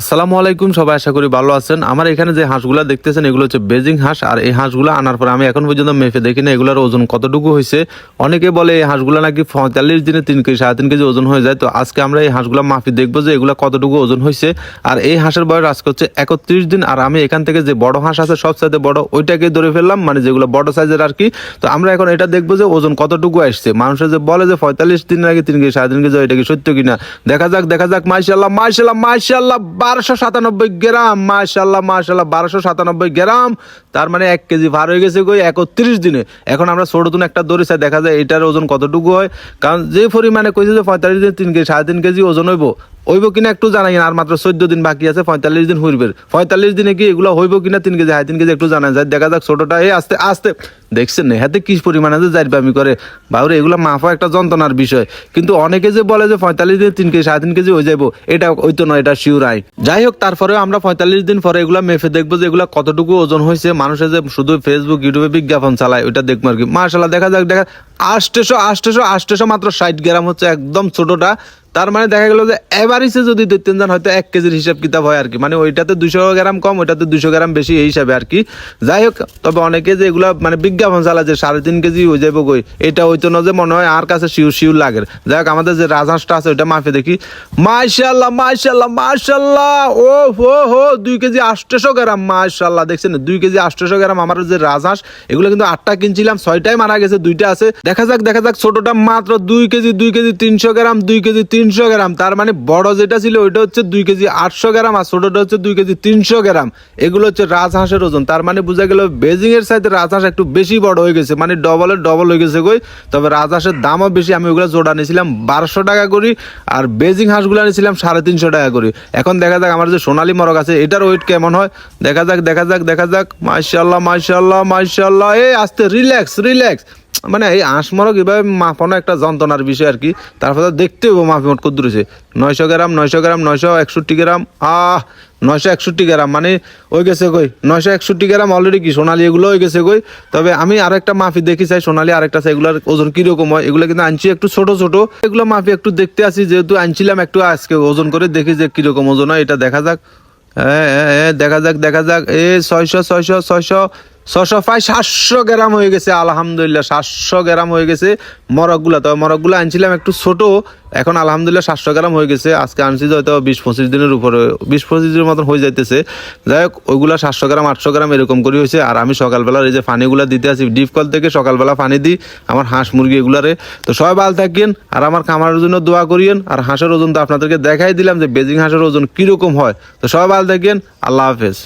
আসসালামু আলাইকুম, সবাই আশা করি ভালো আছেন। আমার এখানে যে হাঁসগুলা দেখতেছেন, এগুলো হচ্ছে বেজিং হাঁস, আর এই হাঁসগুলো আনার পর আমি এখন পর্যন্ত মেপে দেখি না এগুলোর ওজন কতটুকু হয়েছে। অনেকে বলে এই হাঁসগুলো নাকি পঁয়তাল্লিশ দিনে তিন কেজি, সাড়ে তিন কেজি ওজন হয়ে যায়। তো আজকে আমরা এই হাঁসগুলো মাপি দেখব যে এগুলো কতটুকু ওজন হয়েছে। আর এই হাঁসের বয়স আজকে হচ্ছে একত্রিশ দিন, আর আমি এখান থেকে যে বড় হাঁস আছে, সবচাইতে বড় ওইটাকে ধরে ফেললাম মানে যেগুলো বড় সাইজের আর কি। তো আমরা এখন এটা দেখব যে ওজন কতটুকু আসছে। মানুষের যে বলে যে পঁয়তাল্লিশ দিন নাকি তিন কেজি, সাড়ে তিন কেজি এটা কি সত্য কিনা? দেখা যাক দেখা যাক মাইশাল্লাহ মাইশাল্লাহ মাইশাল্লাহ বারোশো সাতানব্বই গ্রাম মাশাল্লাহ মাশাল্লাহ বারোশো সাতানব্বই গ্রাম। তার মানে এক কেজি ভার হয়ে গেছে কই? একত্রিশ দিনে। এখন আমরা ছোট একটা দড়ি চাই, দেখা যায় এটার ওজন কতটুকু হয়? কারণ যে পরিমাণে কইছে যে পঁয়তাল্লিশ দিন, তিন কেজি, সাড়ে তিন কেজি ওজন হইব হইব কিনা একটু জানাই আর মাত্র চোদ্দ দিন বাকি আছে, পঁয়তাল্লিশ দিন হইবে। পঁয়তাল্লিশ দিনে কি এগুলো হইব কিনা, তিন কেজি হাই তিন কেজি একটু জানা যায় দেখা যাক ছোটটা, এই আস্তে আস্তে। দেখছেন হাতে কি পরিমাণে যে আমি করে। বাবুরে এগুলো মাফা একটা যন্ত্রণার বিষয়। কিন্তু অনেকে যে বলে যে পঁয়তাল্লিশ দিন তিন কেজি, সাড়ে তিন কেজি হয়ে যাব এটা ওই তো নয়, এটা শিওর আই। যাই হোক, তারপরেও আমরা পঁয়তাল্লিশ দিন পরে এগুলো মেপে দেখব যে এগুলো কতটুকু ওজন হয়েছে মানুষের যে শুধু ফেসবুক ইউটিউবে বিজ্ঞাপন চালায়, ওইটা দেখব আর কি। মার্শাল্লাহ দেখা যাক, দেখা আষ্টেশো আষ্টেশো আষ্টেশো মাত্র ষাট গ্রাম হচ্ছে একদম ছোটটা। তার মানে দেখা গেল যে এভারেজে যদি দেখতেন যান হয়তো এক কেজির হিসাব কিতাব হয় আর কি। মানে ওইটাতে দুশো গ্রাম কম, ওইটাতে দুশো গ্রাম বেশি এই হিসাবে আর কি। যাই হোক, তবে অনেকে যে এগুলা মানে বিজ্ঞাপন চালায় যে সাড়ে তিন কেজি হয়ে যাব কই, এটা হইতো না যে মনে হয় আর কাছে শিউর শিউর লাগে। যাই হোক, আমাদের যে রাজহাঁসটা আছে ওইটা মাফে দেখি। মাশাল্লাহ মাশাল্লাহ মাশাল্লাহ ও, হো হো দুই কেজি আটশোশো গ্রাম মাশাল্লাহ দেখছেন, দুই কেজি আটশোশো গ্রাম আমার যে রাজহাঁস, এগুলো কিন্তু আটটা কিনছিলাম ছয়টাই মারা গেছে, দুইটা আছে। দেখা যাক দেখা যাক, ছোটটা মাত্র দুই কেজি দুই কেজি তিনশো গ্রাম, দুই কেজি তিনশো গ্রাম। তার মানে বড় যেটা ছিল, ওইটা হচ্ছে দুই কেজি আটশো গ্রাম আর ছোটটা হচ্ছে দুই কেজি তিনশো গ্রাম। এগুলো হচ্ছে রাজহাঁসের ওজন। তার মানে বোঝা গেল বেজিং এর সাথে রাজহাঁস একটু বেশি বড় হয়ে গেছে মানে ডবলের ডবল হয়ে গেছে কই। তবে রাজহাঁসের দামও বেশি, আমি ওগুলো জোড়া নিয়েছিলাম বারোশো টাকা করি আর বেজিং হাঁসগুলো নিয়েছিলাম সাড়ে তিনশো টাকা করি। এখন দেখা যাক, আমার যে সোনালি মরক আছে, এটার ওয়েট কেমন হয়? দেখা যাক দেখা যাক দেখা যাক। মাশাল্লাহ মাশাল্লাহ মাশাল্লাহ এই, আস্তে রিল্যাক্স রিল্যাক্স মানে এই আঁশ মরক এভাবে মাপানো একটা যন্ত্রণার বিষয় আর কি। তারপরে দেখতে হব মাপি মোট কদ্দুর হয়েছে? নয়শো গ্রাম নয়শো গ্রাম, নয়শো একষট্টি গ্রাম। আহ, নয়শো একষট্টি গ্রাম মানে ওই গেছে কই? নয়শো একষট্টি গ্রাম অলরেডি কি? সোনালি এগুলো হয়ে গেছে কই? তবে আমি আরেকটা মাফি দেখি চাই, সোনালি আরেকটা চাই, এগুলোর ওজন কীরকম হয়? এগুলো কিন্তু আনছি একটু ছোট ছোট। এগুলো মাফি একটু দেখতে আসি, যেহেতু আনছিলাম একটু আজকে ওজন করে, দেখি যে কীরকম ওজন হয়, এটা দেখা যাক। হ্যাঁ হ্যাঁ হ্যাঁ দেখা যাক দেখা যাক। এ, ছয়শো ছয়শো ছয়শো। ছশো প্রায় সাতশো গ্রাম হয়ে গেছে, আলহামদুলিল্লাহ সাতশো গ্রাম হয়ে গেছে মরকগুলা তবে মরকগুলো আনছিলাম একটু ছোট, এখন আলহামদুলিল্লাহ সাতশো গ্রাম হয়ে গেছে। আজকে আনছি হয়তো বিশ পঁচিশ দিনের উপরে, বিশ পঁচিশ দিনের মতন হয়ে যাইতেছে। যাই হোক, ওইগুলা সাতশো গ্রাম, আটশো গ্রাম এরকম করে হয়েছে। আর আমি সকালবেলার এই যে পানিগুলা দিতে আসি ডিপ কল থেকে সকালবেলা পানি দিই, আমার হাঁস মুরগি এগুলারে। তো সবাই ভালো থাকেন, আর আমার খামারের জন্য দোয়া করিয়েন। আর হাঁসের ওজন তো আপনাদেরকে দেখাই দিলাম যে বেজিং হাঁসের ওজন কীরকম হয়। তো সবাই ভালো থাকেন, আল্লাহ হাফেজ।